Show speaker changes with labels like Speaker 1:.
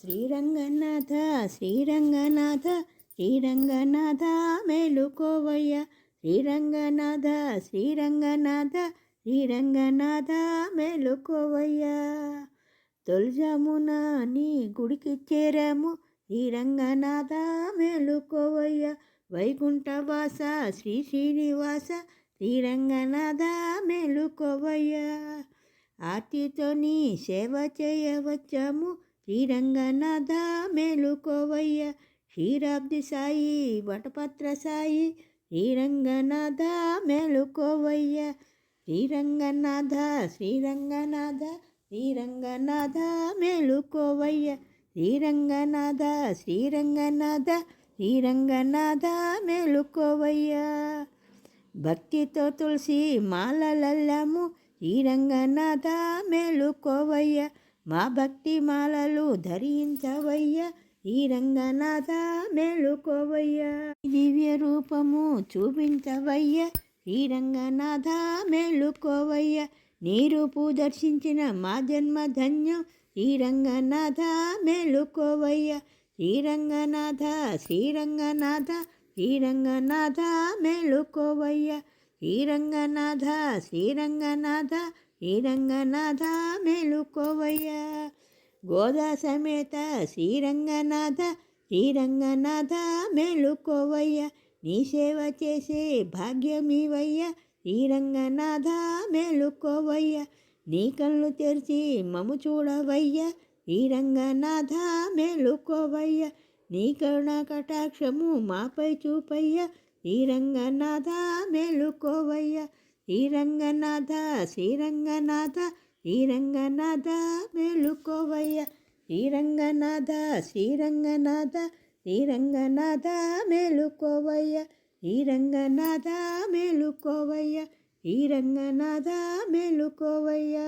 Speaker 1: శ్రీరంగనాథ శ్రీరంగనాథ శ్రీరంగనాథ మేలుకోవయ్య. శ్రీరంగనాథ శ్రీరంగనాథ శ్రీరంగనాథ మేలుకోవయ్య. తొలిజామున నీ గుడికి చేరాము శ్రీరంగనాథ మేలుకోవయ్య. వైకుంఠవాస శ్రీ శ్రీనివాస శ్రీరంగనాథ మేలుకోవయ్య. ఆర్తితో నీ సేవ చేయవచ్చాము శ్రీరంగనాథ మేలుకోవయ్య క్షీరాబ్ది సాయి వటపత్ర సాయి శ్రీరంగనాథ మేలుకోవయ్య శ్రీరంగనాథ శ్రీరంగనాథ శ్రీరంగనాథ మేలుకోవయ్య శ్రీరంగనాథ శ్రీరంగనాథ శ్రీరంగనాథ మేలుకోవయ్య. భక్తితో తులసి మాలలల్లము శ్రీరంగనాథ మేలుకోవయ్య మా భక్తి మాలలు ఈ రంగనాథ మేలుకోవయ్య. దివ్య రూపము చూపించవయ్య. శ్రీరంగనాథ మేలుకోవయ్య. నీ రూపు దర్శించిన మా జన్మ ధన్యం. శ్రీరంగనాథ మేలుకోవయ్య. శ్రీరంగనాథ శ్రీరంగనాథ శ్రీరంగనాథ మేలుకోవయ్య. శ్రీరంగనాథ శ్రీరంగనాథ శ్రీరంగనాథ మేలుకోవయ్య. గోదా సమేత శ్రీరంగనాథ శ్రీరంగనాథ మేలుకోవయ్య. నీ సేవ చేసే భాగ్యమీవయ్య. శ్రీరంగనాథ మేలుకోవయ్య. నీ కళ్ళు తెరిచి మము చూడవయ్య. శ్రీరంగనాథ మేలుకోవయ్య. నీ కరుణ కటాక్షము మాపై చూపయ్య. శ్రీరంగనాథ మేలుకోవయ్య. శ్రీరంగనాథ శ్రీరంగనాథ శ్రీరంగనాథ మేలుకోవయ్య. శ్రీరంగనాథ శ్రీరంగనాథ శ్రీరంగనాథ మేలుకోవయ్య. శ్రీరంగనాథ మేలుకోవయ్య. శ్రీరంగనాథ మేలుకోవయ్యా.